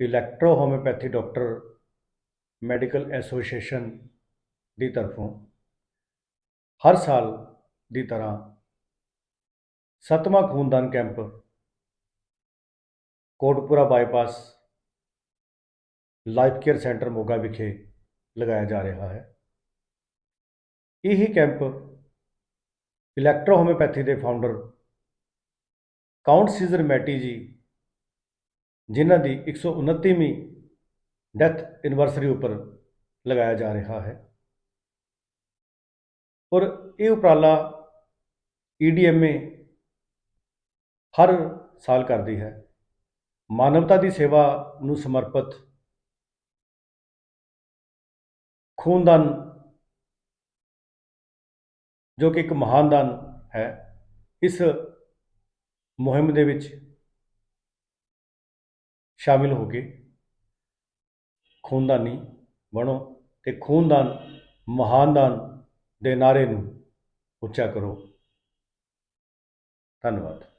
electro homeopathy doctor medical association ਦੀ ਤਰਫੋਂ ਹਰ ਸਾਲ ਦੀ ਤਰ੍ਹਾਂ ਸੱਤਵਾਂ ਖੂਨਦਾਨ camp Kotpura bypass life care centre Moga ਵਿਖੇ ਲਗਾਇਆ ਜਾ ਰਿਹਾ ਹੈ ਇਹ ਕੈਂਪ ਇਲੈਕਟ੍ਰੋ ਹੋਮਿਓਪੈਥੀ ਦੇ founder count Cesare Mattei ji ਜਿਨ੍ਹਾਂ ਦੀ 129ਵੀਂ ਡੈਥ ਐਨਵਰਸਰੀ ਉੱਪਰ ਲਗਾਇਆ ਜਾ ਰਿਹਾ ਹੈ। ਔਰ ਇਹ ਉਪਰਾਲਾ ਈਡੀਐਮਏ ਹਰ ਸਾਲ ਕਰਦੀ ਹੈ। ਮਾਨਵਤਾ ਦੀ ਸੇਵਾ ਨੂੰ ਸਮਰਪਿਤ ਖੂਨਦਾਨ ਜੋ ਕਿ ਇੱਕ ਮਹਾਨ ਦਾਨ ਹੈ, ਇਸ ਮੁਹਿੰਮ ਦੇ ਵਿੱਚ ਸ਼ਾਮਿਲ ਹੋ ਕੇ ਖੂਨਦਾਨੀ ਬਣੋ ਤੇ ਖੂਨਦਾਨ ਮਹਾਨਦਾਨ ਦੇ ਨਾਰੇ ਨੂੰ ਉੱਚਾ ਕਰੋ। ਧੰਨਵਾਦ।